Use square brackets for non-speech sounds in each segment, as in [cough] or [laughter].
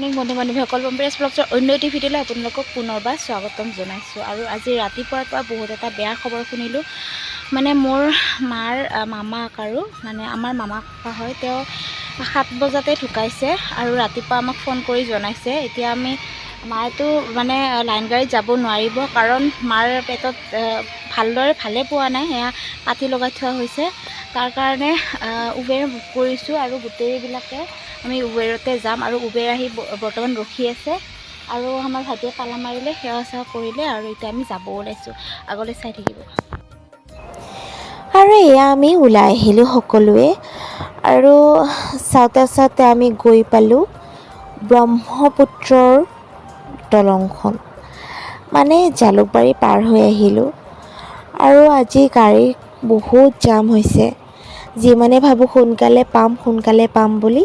Morning বন্ধু বান্ধৱীসকল বম্বেৰাজ ব্লগছৰ অন্য এটি ভিডিঅ'লৈ আপোনালোকক পুনৰবাৰ স্বাগতম জনাইছোঁ। আৰু আজি ৰাতিপুৱাৰ পৰা বহুত এটা বেয়া খবৰ শুনিলোঁ। মানে মোৰ মাৰ মামাক আৰু মানে আমাৰ মামা ককা হয় তেওঁ সাত বজাতে ঢুকাইছে আৰু ৰাতিপুৱা আমাক ফোন কৰি জনাইছে। এতিয়া আমি মায়েতো মানে লাইন গাড়ীত যাব নোৱাৰিব কাৰণ মাৰ পেটত ভালদৰে ভালে পোৱা নাই সেয়া পাতি লগাই থোৱা হৈছে। তাৰ কাৰণে উবেৰ বুক কৰিছোঁ আৰু গোটেইবিলাকে আমি উবেৰতে যাম আৰু উবেৰ আহি বৰ্তমান ৰখি আছে। আৰু আমাৰ ভাইটিয়ে পালা মাৰিলে সেৱা চেৱা কৰিলে আৰু এতিয়া আমি যাব ওলাইছোঁ। আগলৈ চাই থাকিব। আৰু এয়া আমি ওলাই আহিলোঁ সকলোৱে। আৰু চাওঁতে চাওঁতে আমি গৈ পালোঁ ব্ৰহ্মপুত্ৰৰ দলংখন। মানে জালুকবাৰী পাৰ হৈ আহিলোঁ। আৰু আজি গাড়ী বহুত জাম হৈছে। যিমানে ভাবোঁ সোনকালে পাম সোনকালে পাম বুলি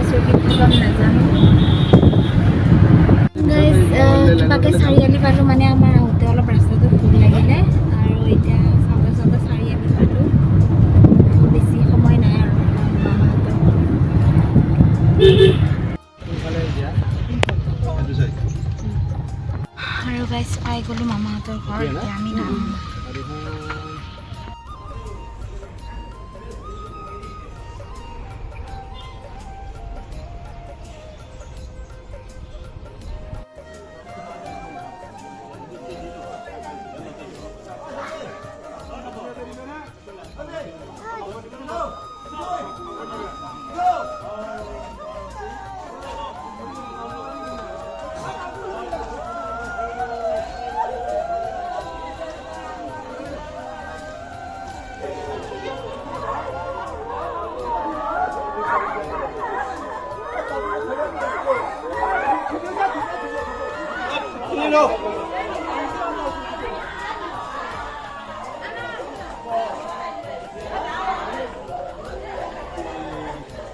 আছোঁ নাজানো Guys, চাৰিআলি পালোঁ মানে আমাৰ আহোঁতে অলপ ৰাস্তাটো ভুল লাগিলে আৰু এতিয়া চাওঁতে চাওঁতে চাৰিআলি পালোঁ। বেছি সময় নাই আৰু মামাহঁতৰ আৰু গাইজ পাই গ'লোঁ মামাহঁতৰ ঘৰ। এতিয়া আমি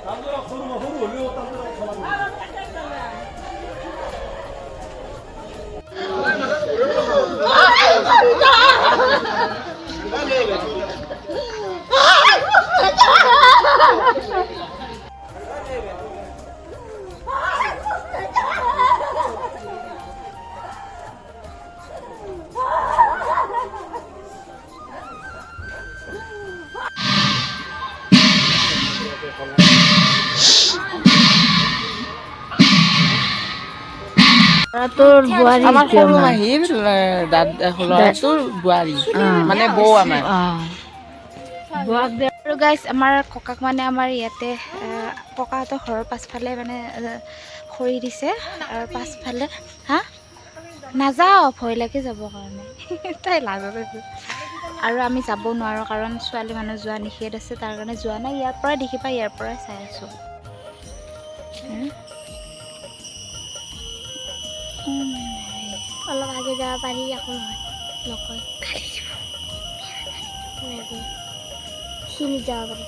남들아 걸으면 허리 올려 땀들아 তোৰ বোৱাৰী আমাৰ সৰু মাহীৰ দাদা ল'ৰাটোৰ বোৱাৰী মানে বৌ আমাৰ। আৰু গাইজ আমাৰ ককাক মানে আমাৰ ইয়াতে ককাহঁতৰ ঘৰৰ পাছফালে মানে খৰি দিছে। আৰু পাছফালে হা? নাযাওঁ ভয় লাগে যাবৰ কাৰণে। [laughs] তাই লাজত আছে আৰু আমি যাব নোৱাৰোঁ কাৰণ ছোৱালী মানুহ যোৱা নিষেধ আছে তাৰ কাৰণে যোৱা নাই। ইয়াৰ পৰাই দেখি পাই ইয়াৰ পৰাই চাই আছোঁ। অলপ আগে যাব পাৰি একো নহয় নকয়। চিনি যাব পাৰি।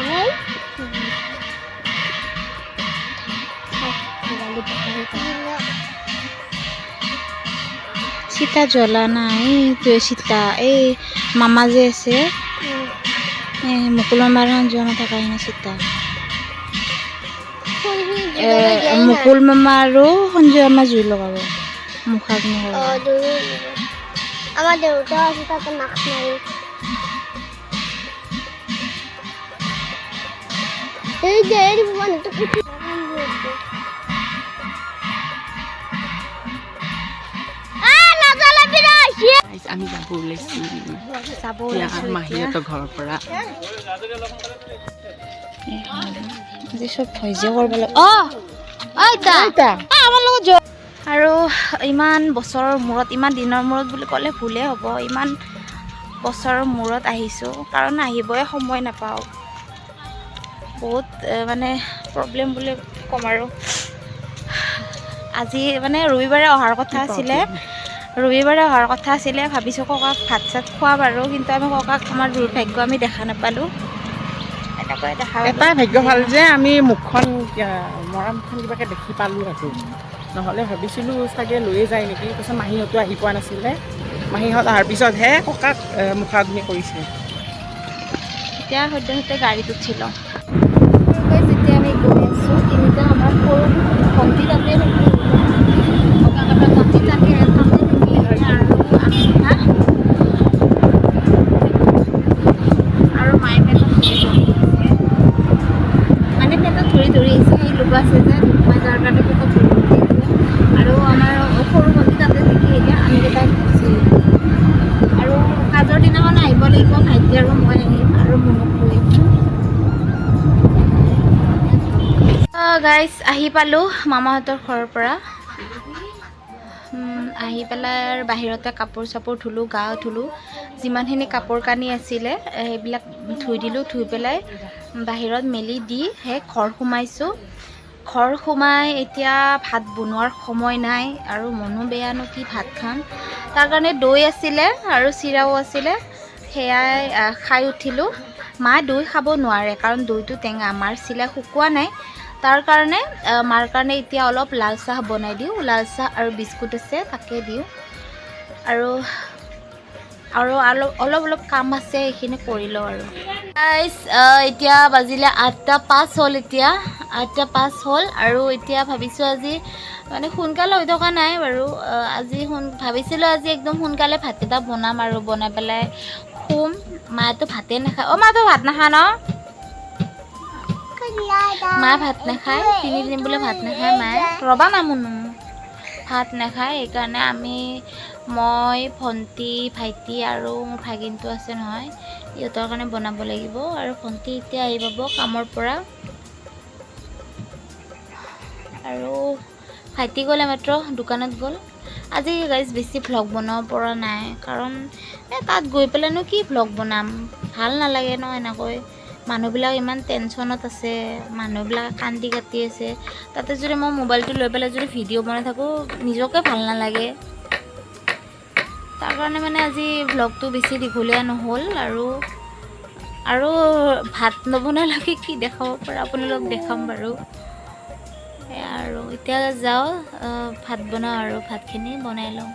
না বাবু সীতা জ্বলা নাই এইটোৱে সীতা এই মামা যে আছে এই মুকুল মামাৰ যোৱা নাথাকা না সীতা এ, মুকুল মামা আৰু সঞ্জয় মামা জুই লগাব মুখাক মুখাক আমার দেউতা আছে তাতে মাস্ক এই যে এর মানে তো আমি যাব ওলাইছো যাব ওলাইছো মাহীহঁতৰ ঘৰৰ পৰা। যে চব ভইজিয়া কৰিব লাগে। অঁ আৰু ইমান বছৰৰ মূৰত ইমান দিনৰ মূৰত বুলি ক'লে ভুলেই হ'ব। ইমান বছৰৰ মূৰত আহিছোঁ। কাৰণ আহিবই সময় নাপাওঁ। বহুত মানে প্ৰব্লেম বুলি ক'ম আৰু। আজি মানে ৰবিবাৰে অহাৰ কথা আছিলে। ৰবিবাৰে অহাৰ কথা আছিলে ভাবিছোঁ ককাক ভাত চাত খোৱা বাৰু কিন্তু আমি ককাক আমাৰ দুৰ্ভাগ্য আমি দেখা নাপালোঁ। এনেকৈ দেখা পালোঁ। এটাই ভাগ্য ভাল যে আমি মুখখন আহ, মৰা মুখখন কিবাকৈ দেখি পালোঁ আৰু নহ'লে ভাবিছিলোঁ চাগে লৈয়ে যায় নেকি তাৰপিছত মাহীহঁতো আহি পোৱা নাছিলে। মাহীহঁত অহাৰ পিছতহে ককাক মুখাগ্নি কৰিছে। এতিয়া সদ্যহতে গাড়ীত উঠিলোঁ। আমি গৈ আছোঁ তিনিটা আমাৰ সৰু ভণ্টি তাতে তাতে থাকি আৰু মায়ে পেটত মানে পেটত ধৰি ধৰি আহিছে লোক আছে যে মই যাৰ কাৰণে পেটত ধৰি ধৰি আছে আৰু আমাৰ সৰু ভণ্টি তাতে থাকি এতিয়া আমি কেইটাই। আৰু কাজৰ দিনাখন আহিব লাগিব ভাইটি আৰু মই আহিম আৰু মুনুক লৈ গাইজ আহি পালোঁ মামাহঁতৰ ঘৰৰ পৰা। আহি পেলাই বাহিৰতে কাপোৰ চাপোৰ ধুলোঁ গা ধুলোঁ। যিমানখিনি কাপোৰ কানি আছিলে সেইবিলাক ধুই দিলোঁ ধুই পেলাই বাহিৰত মেলি দি সেই ঘৰ সোমাইছোঁ। ঘৰ সোমাই এতিয়া ভাত বনোৱাৰ সময় নাই আৰু মনো বেয়ানো কি ভাত খাম। তাৰ কাৰণে দৈ আছিলে আৰু চিৰাও আছিলে সেয়াই খাই উঠিলোঁ। মা দৈ খাব নোৱাৰে কাৰণ দৈটো টেঙা। মাৰ চিলা শুকোৱা নাই। তাৰ কাৰণে মাৰ কাৰণে এতিয়া অলপ লাল চাহ বনাই দিওঁ। লাল চাহ আৰু বিস্কুট আছে তাকে দিওঁ। আৰু আৰু অলপ অলপ কাম আছে সেইখিনি কৰি লওঁ আৰু। আহ, এতিয়া বাজিলে আঠটা পাঁচ হ'ল এতিয়া। আঠটা পাঁচ হ'ল আৰু এতিয়া ভাবিছোঁ আজি মানে সোনকালে হৈ থকা নাই বাৰু। আজি সোন ভাবিছিলোঁ আজি একদম সোনকালে ভাতকেইটা বনাম আৰু বনাই পেলাই শুম। মায়েতো ভাতেই নাখায়। অ' মাতো ভাত নাখায় ন? মায়ে ভাত নাখায় তিনিদিন বোলে ভাত নাখায় মায়ে ৰ'বা না মুনু। ভাত নাখায় সেইকাৰণে আমি মই ভণ্টি ভাইটি আৰু মোৰ ভাগিনটো আছে নহয় সিহঁতৰ কাৰণে বনাব লাগিব আৰু ভণ্টি এতিয়া আহি পাব কামৰ পৰা। আৰু ভাইটি গ'লে মাত্ৰ দোকানত গ'ল। আজি গাইজ বেছি ভ্লগ বনাব পৰা নাই কাৰণ এই তাত গৈ পেলাইনো কি ভ্লগ বনাম? ভাল নালাগে ন এনেকৈ। মানুহবিলাক ইমান টেনশ্যনত আছে মানুহবিলাক কান্দি কাটি আছে। তাতে যদি মই মোবাইলটো লৈ পেলাই যদি ভিডিঅ' বনাই থাকোঁ নিজকে ভাল নালাগে। তাৰ কাৰণে মানে আজি ভ্লগটো বেছি দীঘলীয়া নহ'ল আৰু আৰু ভাত নবনালৈকে কি দেখাব পাৰোঁ আপোনালোক দেখাম বাৰু। আৰু এতিয়া যাওঁ ভাত বনাওঁ আৰু ভাতখিনি বনাই লওঁ।